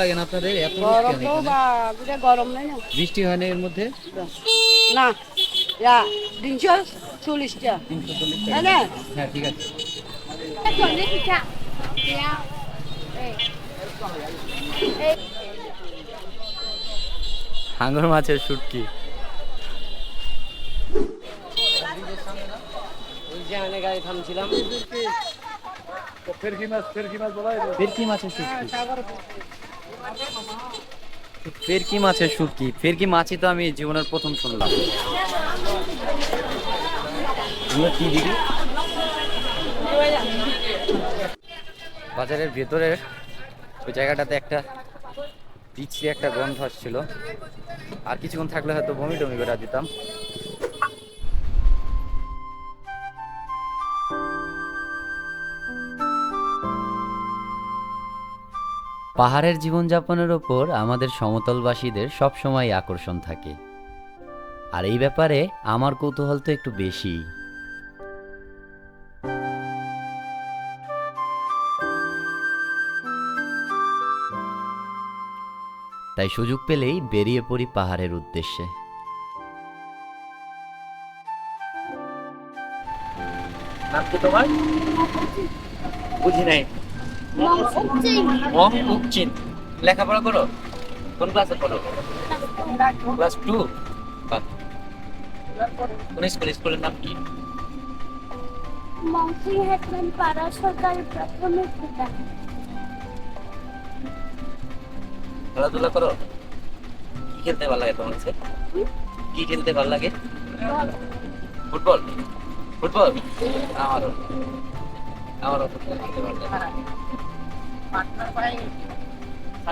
লাগে না আপনাদের? এত গরম তো এখানে? গরম নাই না। বৃষ্টি হয় না এর মধ্যে? না ইয়া তিনশো চল্লিশটা। তিনশো হ্যাঁ ঠিক আছে। হাঙ্গর মাছের শুটকি। ওই যে আমি গাড়ি থামছিলাম। ফেরকি মাছের শুটকি ফেরকি মাছের শুটকি ফেরকি মাছই তো আমি জীবনের প্রথম শুনলাম। কি বাজারের ভেতরের ওই জায়গাটাতে একটা পিছিয়ে একটা গন্ধ আসছিল। আর কিছুক্ষণ থাকলে হয়তো বমি টমি করে দিতাম। পাহাড়ের জীবনযাপনের ওপর আমাদের সমতলবাসীদের সবসময় আকর্ষণ থাকে। আর এই ব্যাপারে আমার কৌতূহল তো একটু বেশি। তাই সুযোগ পেলেই বেরিয়ে পড়ি পাহাড়ের উদ্দেশ্যে। নাম কি তোমার? বুঝি নাই। উকচিন লেখাপড়া করো? কোন ক্লাসে পড়ো? ক্লাস টু কোন স্কুল স্কুলের নাম কি? মন্ত্রী পাড়া সরকারি প্রাথমিক বিদ্যালয়। খেলাধুলা করো? কি খেলতে ভালো লাগে তোমার কাছে? কি খেলতে ভালো লাগে? ফুটবল? ফুটবল? আমারও। আমারও ফুটবল খেলতে ভালো লাগে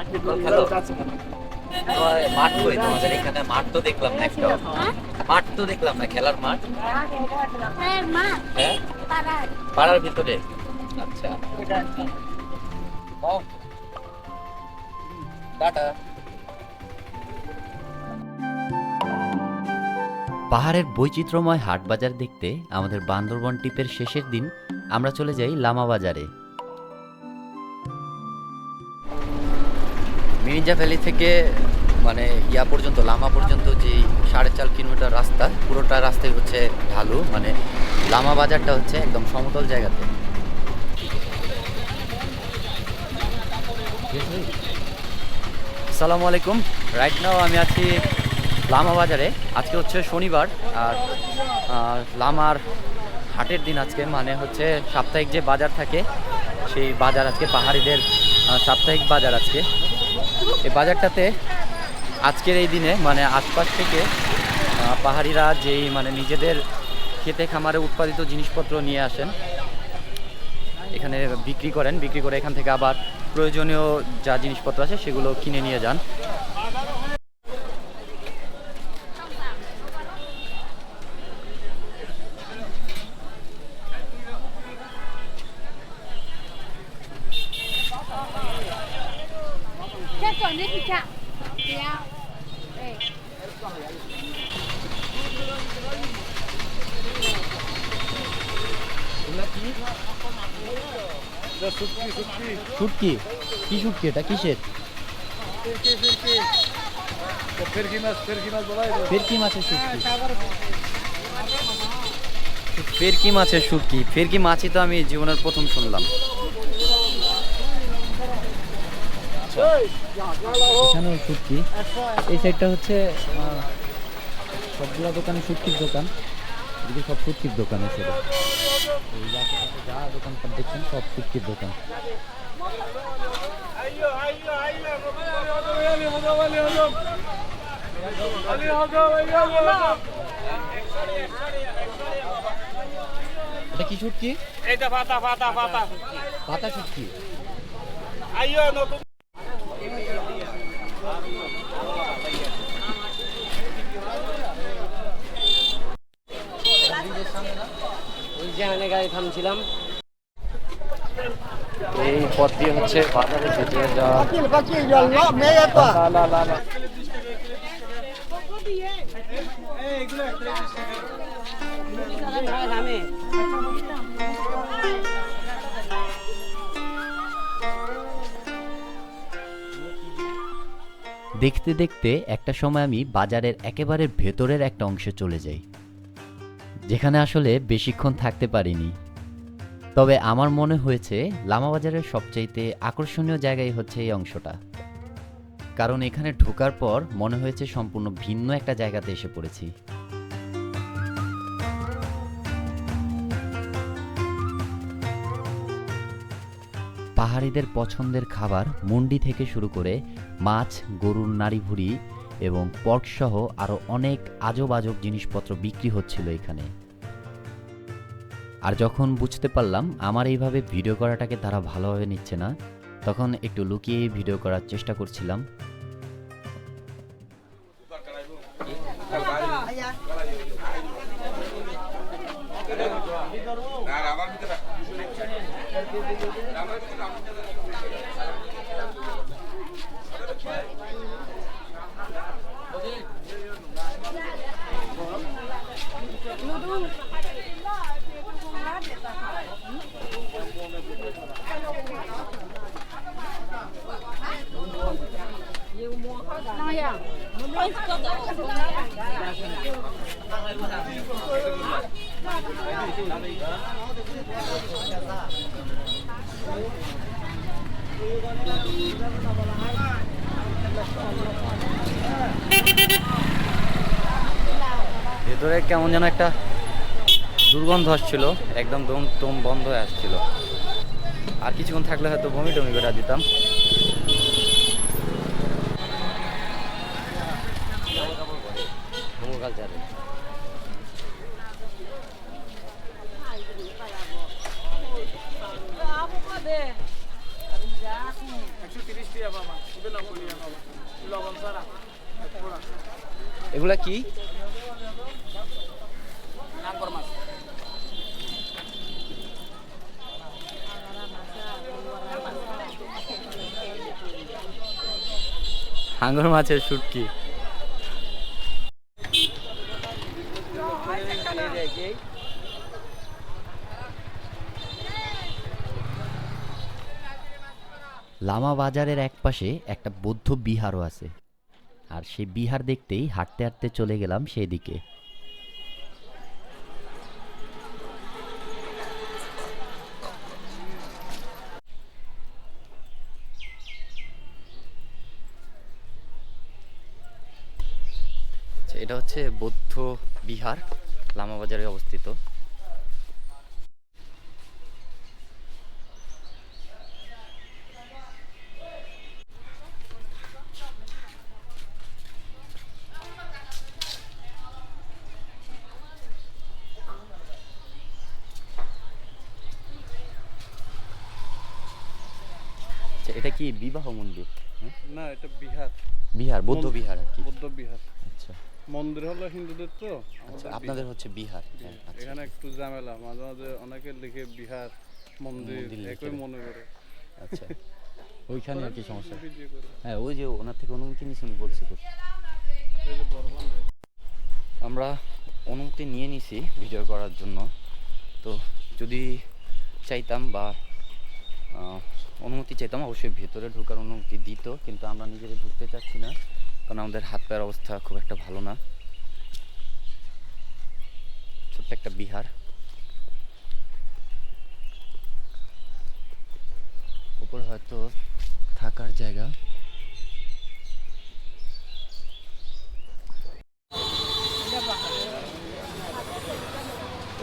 ফুটবল খেলো তোমার মাঠ কই? তোমাদের এখানে মাঠ তো দেখলাম না একটা। মাঠ তো দেখলাম না খেলার মাঠ? হ্যাঁ হ্যাঁ? পাড়ার। ভিতরে? আচ্ছা। টাটা। পাহাড়ের বৈচিত্র্যময় হাট বাজার দেখতে আমাদের বান্দরবন টিপের শেষের দিন আমরা চলে যাই লামা বাজারে মির্জা ভ্যালি থেকে মানে ইয়া পর্যন্ত, লামা পর্যন্ত যে সাড়ে চার কিলোমিটার রাস্তা, পুরোটা রাস্তায় হচ্ছে ঢালু মানে লামা বাজারটা হচ্ছে একদম সমতল জায়গাতে। আসসালামু আলাইকুম। রাইট নাও আমি আছি লামা বাজারে। আজকে হচ্ছে শনিবার, আর লামার হাটের দিন আজকে মানে হচ্ছে সাপ্তাহিক যে বাজার থাকে, সেই বাজার আজকে, পাহাড়িদের সাপ্তাহিক বাজার আজকে। এই বাজারটাতে আজকের এই দিনে মানে আশপাশ থেকে পাহাড়িরা যেই মানে নিজেদের খেতে খামারে উৎপাদিত জিনিসপত্র নিয়ে আসেন, এখানে বিক্রি করেন। বিক্রি করে এখান থেকে আবার প্রয়োজনীয় যা জিনিসপত্র আছে, সেগুলো কিনে নিয়ে যান। 转的是这样，不要，哎。 শুটকি কি শুটকি এটা কিসের ফেরকি মাছের শুটকি ফেরকি মাছের শুটকি ফেরকি মাছই তো আমি জীবনের প্রথম শুনলাম এখানেও শুটকি এই সাইডটা হচ্ছে সবগুলা দোকানে শুটকির দোকান। এদিকে সব শুটকির দোকান আছে। যে দোকানপাট দেখছেন সব শুটকির দোকান। এটা কি শুটকি এইটা ফাটা ফাটা ফাটা পাতা শুটকি আইও নতুন ওই যে আমি গাড়ি থামছিলাম। এই পথ দিয়ে হচ্ছে ভেতরে যাওয়া। দেখতে দেখতে একটা সময় আমি বাজারের একেবারে ভেতরের একটা অংশে চলে যাই। যেখানে আসলে বেশিক্ষণ থাকতে পারিনি। তবে আমার মনে হয়েছে লামাবাজারের সবচাইতে আকর্ষণীয় জায়গাই হচ্ছে এই অংশটা। কারণ এখানে ঢোকার পর মনে হয়েছে সম্পূর্ণ ভিন্ন একটা জায়গাতে এসে পড়েছি। পাহাড়িদের পছন্দের খাবার মুন্ডি থেকে শুরু করে মাছ, গরুর নাড়ি ভুড়ি এবং পর্ক সহ আরও অনেক আজব আজব জিনিসপত্র বিক্রি হচ্ছিল এখানে। আর যখন বুঝতে পারলাম আমার এইভাবে ভিডিও করাটাকে তারা ভালোভাবে নিচ্ছে না, তখন একটু লুকিয়ে ভিডিও করার চেষ্টা করছিলাম। ভেতরে কেমন যেন একটা দুর্গন্ধ আসছিল, একদম দম টম বন্ধ হয়ে আসছিল। আর কিছুক্ষণ থাকলে হয়তো বমি টমি করে দিতাম কালচারে একশো তিরিশ টাকা বাবা শুধু নব্বই টাকা বাবা লবণ ছাড়া পুরা এগুলা কি হাঙ্গর মাছের শুটকি লামা বাজারের একপাশে একটা বৌদ্ধ বিহারও আছে। আর সেই বিহার দেখতেই হাঁটতে হাঁটতে চলে গেলাম সেই দিকে আচ্ছা, এটা হচ্ছে বৌদ্ধ বিহার লামা বাজারে অবস্থিত। এটা কি বিবাহ মন্দির? হ্যাঁ? না এটা বিহার। বিহার বৌদ্ধ বিহার আর কি। বৌদ্ধ বিহার। আচ্ছা। মন্দির হলো হিন্দুদের তো আচ্ছা আপনাদের হচ্ছে বিহার হ্যাঁ, আচ্ছা। এখানে একটু ঝামেলা মাঝে মাঝে অনেকে লিখে বিহার মন্দির একই মনে করে। আচ্ছা। ওইখানে আর কি সমস্যা? হ্যাঁ ওই যে ওনার থেকে অনুমতি নিয়েছি উনি বলছে তো। আমরা অনুমতি নিয়ে নিছি ভিডিও করার জন্য। তো যদি চাইতাম বা অনুমতি চাইতাম, অবশ্যই ভেতরে ঢোকার অনুমতি দিত, কিন্তু আমরা নিজেরা ঢুকতে চাচ্ছি না, কারণ আমাদের হাত পায়ের অবস্থা খুব একটা ভালো না। ছোট্ট একটা বিহার। উপরে হয়তো থাকার জায়গা।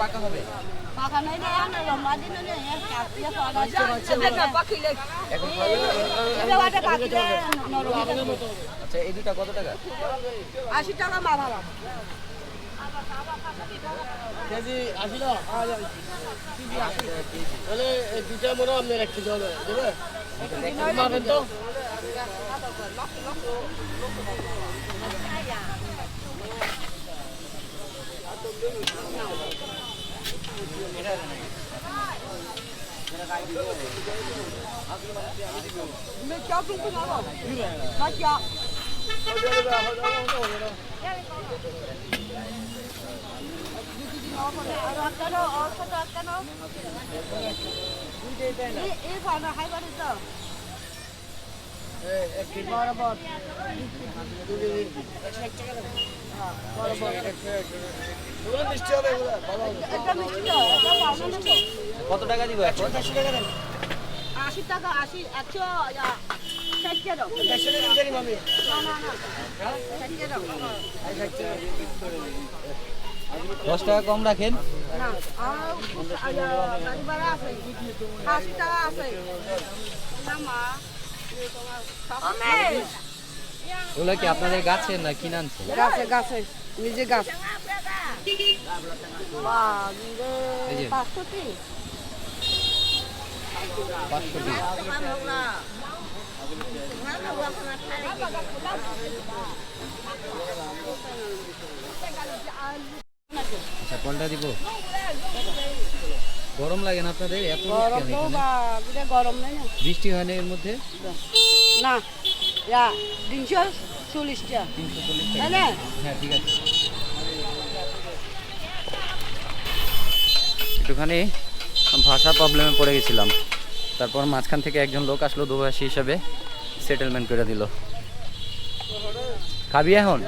পাকা হবে? এখন খাবে? আচ্ছা এই দুটা কত টাকা? আশি টাকা মা ভালো কেজি আশি টাকা তাহলে এই দুইটা মনে হয় আপনার এক কেজি হবে দেবে? মারবেন তো। 你 मैं क्या तुमको ना ना क्या हो जाएगा हो जाएगा हो जाएगा और आपका ना और सब आपका ना ये ये खाना है बड़े तो ए एक किलो और बहुत दूध एक सेट का ষাট টাকা দাও একশো টাকা দিতে আমি না না না টাকা দশ টাকা কম রাখেন। আছে। আছে। না মা। ওগুলো কি আপনাদের গাছের না কিনে আনছেন গাছে গাছে নিজে গাছ। আচ্ছা কোনটা দিব। গরম লাগে না আপনাদের? এত গরম নেই বৃষ্টি হয় না এর মধ্যে? না। তিনশো চল্লিশটা। তিনশো চল্লিশ টাকা হ্যাঁ ঠিক আছে। একটুখানি ভাষা প্রবলেমে পড়ে গেছিলাম। তারপর মাঝখান থেকে একজন লোক আসলো দুভাষী হিসাবে সেটেলমেন্ট করে দিল। খাবি এখন?